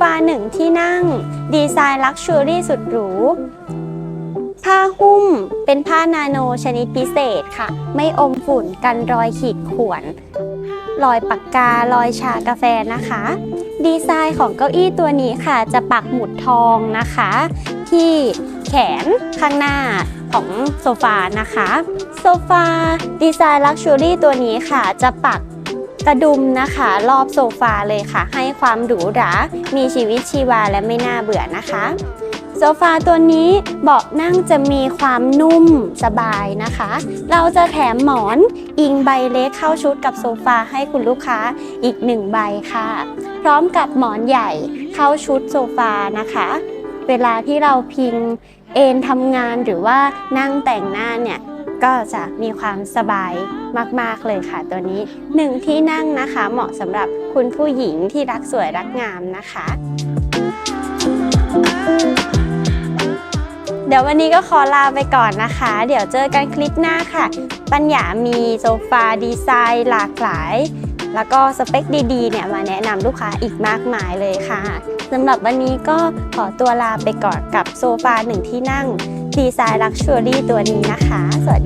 ฟาหนึ่งที่นั่ง ดีไซน์ลักชัวรี่สุดหรู ผ้าหุ้มเป็นผ้านาโนชนิดพิเศษค่ะ ไม่อมฝุ่นกันรอยขีดข่วน รอยปากการอยชากาแฟนะคะ ดีไซน์ของเก้าอี้ตัวนี้ค่ะ จะปักหมุดทองนะคะ ที่แขนข้างหน้าของโซฟานะคะ โซฟาดีไซน์ลักชัวรี่ตัวนี้ค่ะ จะปัก กระดุมนะคะรอบโซฟาเลยค่ะ ให้ความหรูหรา มีชีวิตชีวาและไม่น่าเบื่อนะคะโซฟาตัวนี้เบาะนั่งจะมีความนุ่มสบายนะคะ เราจะแถมหมอนอิงใบเล็กเข้าชุดกับโซฟาให้คุณลูกค้าอีกหนึ่งใบค่ะ พร้อมกับหมอนใหญ่เข้าชุดโซฟานะคะ เวลาที่เราพิงเอนทำงานหรือว่านั่งแต่งหน้าเนี่ย ก็จะมีความสบายมากๆเลยค่ะตัวนี้หนึ่งที่นั่งนะคะเหมาะสำหรับคุณผู้หญิงที่รักสวยรักงามนะคะเดี๋ยววันนี้ก็ขอลาไปก่อนนะคะ เดี๋ยวเจอกันคลิปหน้าค่ะ ปัญญามีโซฟาดีไซน์หลากหลาย แล้วก็สเปคดีๆเนี่ยมาแนะนำลูกค้าอีกมากมายเลยค่ะสำหรับวันนี้ก็ขอตัวลาไปก่อนกับโซฟาหนึ่งที่นั่ง ดีไซน์ลักชัวรี่ตัวนี้นะคะ สวัสดี